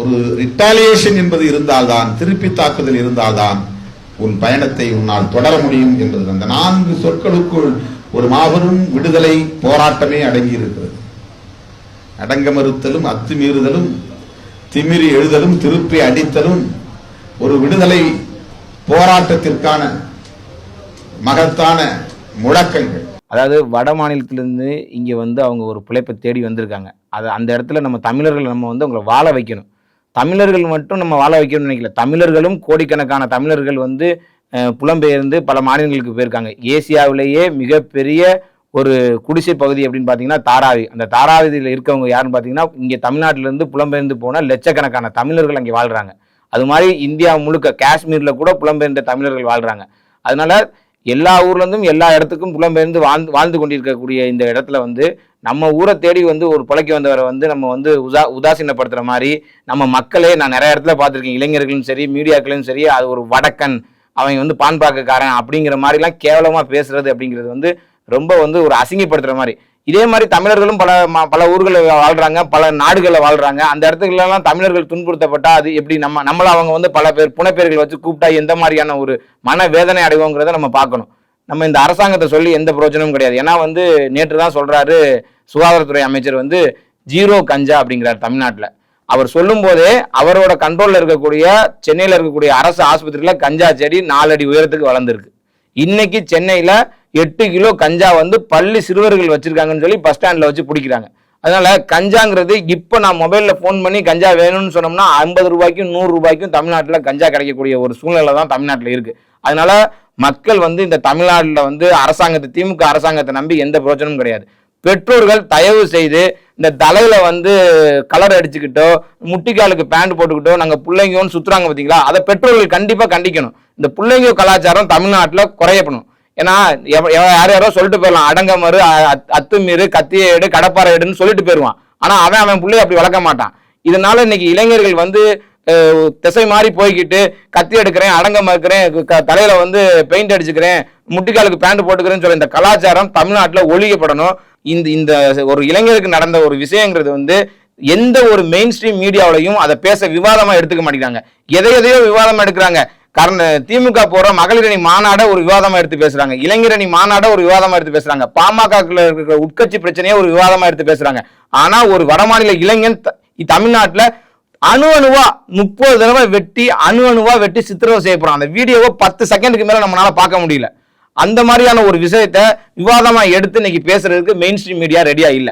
ஒரு ரிட்டாலியேஷன் என்பது இருந்தால்தான் திருப்பி தாக்குதல் இருந்தால்தான் உன் பயணத்தை உன்னால் தொடர முடியும் என்பது. அந்த நான்கு சொற்களுக்குள் ஒரு மாபெரும் விடுதலை போராட்டமே அடங்கி இருக்கிறது அடங்க மறுத்தலும் அத்துமீறுதலும் திமிரி எழுதலும் திருப்பி அடித்தலும் ஒரு விடுதலை போராட்டத்திற்கான மகத்தான முழக்கங்கள். அதாவது வட மாநிலத்திலேருந்து இங்கே வந்து அவங்க ஒரு பிழைப்பை தேடி வந்திருக்காங்க. அது அந்த இடத்துல நம்ம தமிழர்கள் நம்ம வந்து அவங்களை வாழ வைக்கணும். தமிழர்கள் மட்டும் நம்ம வாழ வைக்கணும்னு நினைக்கல. தமிழர்களும் கோடிக்கணக்கான தமிழர்கள் வந்து புலம்பெயர்ந்து பல மாநிலங்களுக்கு போயிருக்காங்க. ஏசியாவிலேயே மிகப்பெரிய ஒரு குடிசை பகுதி அப்படின்னு பார்த்தீங்கன்னா தாராவி. அந்த தாராவிதியில் இருக்கவங்க யாருன்னு பார்த்தீங்கன்னா இங்கே தமிழ்நாட்டிலேருந்து புலம்பெயர்ந்து போனால் லட்சக்கணக்கான தமிழர்கள் அங்கே வாழ்கிறாங்க அது மாதிரி இந்தியா முழுக்க காஷ்மீரில் கூட புலம்பெயர்ந்த தமிழர்கள் வாழ்கிறாங்க அதனால எல்லா ஊர்லேருந்தும் எல்லா இடத்துக்கும் புலம்பெயர்ந்து வாழ்ந்து வாழ்ந்து கொண்டிருக்கக்கூடிய இந்த இடத்துல வந்து நம்ம ஊரை தேடி வந்து ஒரு பிழைக்க வந்தவரை வந்து நம்ம வந்து உதா உதாசீனப்படுத்துகிற மாதிரி நம்ம மக்களே நான் நிறைய இடத்துல பார்த்துருக்கேன். இளைஞர்களும் சரி மீடியாக்களும் சரி அது ஒரு வடக்கன் அவன் வந்து பான்பாக்கக்காரன் அப்படிங்கிற மாதிரிலாம் கேவலமாக பேசுறது அப்படிங்கிறது வந்து ரொம்ப வந்து ஒரு அசிங்கப்படுத்துகிற மாதிரி. இதே மாதிரி தமிழர்களும் பல ம- பல ஊர்களில் வாழ்கிறாங்க பல நாடுகளில் வாழ்கிறாங்க அந்த இடத்துக்குலாம் தமிழர்கள் துன்புறுத்தப்பட்டால் அது எப்படி நம்ம நம்மள அவங்க வந்து பல பேர் புனைப்பெயர்கள் வச்சு கூப்பிட்டா எந்த மாதிரியான ஒரு மன வேதனை அடைவோங்கிறத நம்ம பார்க்கணும். நம்ம இந்த அரசாங்கத்தை சொல்லி எந்த பிரயோஜனமும் கிடையாது. ஏன்னா வந்து நேற்று தான் சொல்றாரு சுகாதாரத்துறை அமைச்சர் வந்து ஜீரோ கஞ்சா அப்படிங்கிறார் தமிழ்நாட்டில். அவர் சொல்லும் போதே அவரோட கண்ட்ரோலில் இருக்கக்கூடிய சென்னையில் இருக்கக்கூடிய அரசு ஆஸ்பத்திரியில் கஞ்சா செடி நாலடி உயரத்துக்கு வளர்ந்துருக்கு. இன்னைக்கு சென்னையில் எட்டு கிலோ கஞ்சா வந்து பள்ளி சிறுவர்கள் வச்சிருக்காங்கன்னு சொல்லி பஸ் ஸ்டாண்டில் வச்சு பிடிக்கிறாங்க. அதனால கஞ்சாங்கிறது இப்போ நான் மொபைலில் ஃபோன் பண்ணி கஞ்சா வேணும்னு சொன்னோம்னா ஐம்பது ரூபாய்க்கும் நூறு ரூபாய்க்கும் தமிழ்நாட்டில் கஞ்சா கிடைக்கக்கூடிய ஒரு சூழ்நிலை தான் தமிழ்நாட்டில் இருக்குது அதனால மக்கள் வந்து இந்த தமிழ்நாட்டில் வந்து அரசாங்கத்தை திமுக அரசாங்கத்தை நம்பி எந்த பிரோஜனமும் கிடையாது. பெற்றோர்கள் தயவு செய்து இந்த தலையில வந்து கலர் அடிச்சுக்கிட்டோ முட்டிக்காலுக்கு பேண்ட் போட்டுக்கிட்டோ நாங்கள் பிள்ளைங்கன்னு சுற்றுறாங்க பார்த்தீங்களா அதை பெற்றோர்கள் கண்டிப்பாக கண்டிக்கணும். இந்த பிள்ளைங்க கலாச்சாரம் தமிழ்நாட்டில் குறையப்படும் ஏன்னா எவ- யார் யாரோ சொல்லிட்டு போயிடலாம். அடங்கமறு அ- அத்துமீறு கத்திய எடு கடப்பாறை எடுன்னு சொல்லிட்டு போயிடுவான் ஆனால் அவன் அவன் பிள்ளைய அப்படி வளர்க்க மாட்டான். இதனால இன்னைக்கு இளைஞர்கள் வந்து திசை மாறி போய்கிட்டு கத்தி எடுக்கிறேன் அடங்க மறுக்கிறேன் க- தலையில வந்து பெயிண்ட் அடிச்சுக்கிறேன் முட்டிக்காலுக்கு பேண்ட் போட்டுக்கிறேன்னு சொல்ல இந்த கலாச்சாரம் தமிழ்நாட்டில் ஒழிக்கப்படணும். இந்த இந்த ஒரு இளைஞருக்கு நடந்த ஒரு விஷயங்கிறது வந்து எந்த ஒரு மெயின் ஸ்ட்ரீம் மீடியாவிலையும் அதை பேச விவாதமா எடுத்துக்க மாட்டேங்கிறாங்க. எதை எதையோ விவாதமா எடுக்கிறாங்க. கர்ண திமுக போற மகளிரணி மாநாட ஒரு விவாதமா எடுத்து பேசுறாங்க. இளைஞரணி மாநாட ஒரு விவாதமா எடுத்து பேசுறாங்க. பாமக இருக்கிற உட்கட்சி பிரச்சனையை ஒரு விவாதமா எடுத்து பேசுறாங்க. ஆனா ஒரு வடமாநில இளைஞன் தமிழ்நாட்டில் தமிழ்நாட்டுல அணு அணுவா முப்பது தடவை வெட்டி அணு அணுவா வெட்டி சித்திரவதை செய்ய போறான். அந்த வீடியோவை பத்து செகண்டுக்கு மேல நம்மளால பார்க்க முடியல. அந்த மாதிரியான ஒரு விஷயத்த விவாதமா எடுத்து இன்னைக்கு பேசுறதுக்கு மெயின் ஸ்ட்ரீம் மீடியா ரெடியா இல்ல.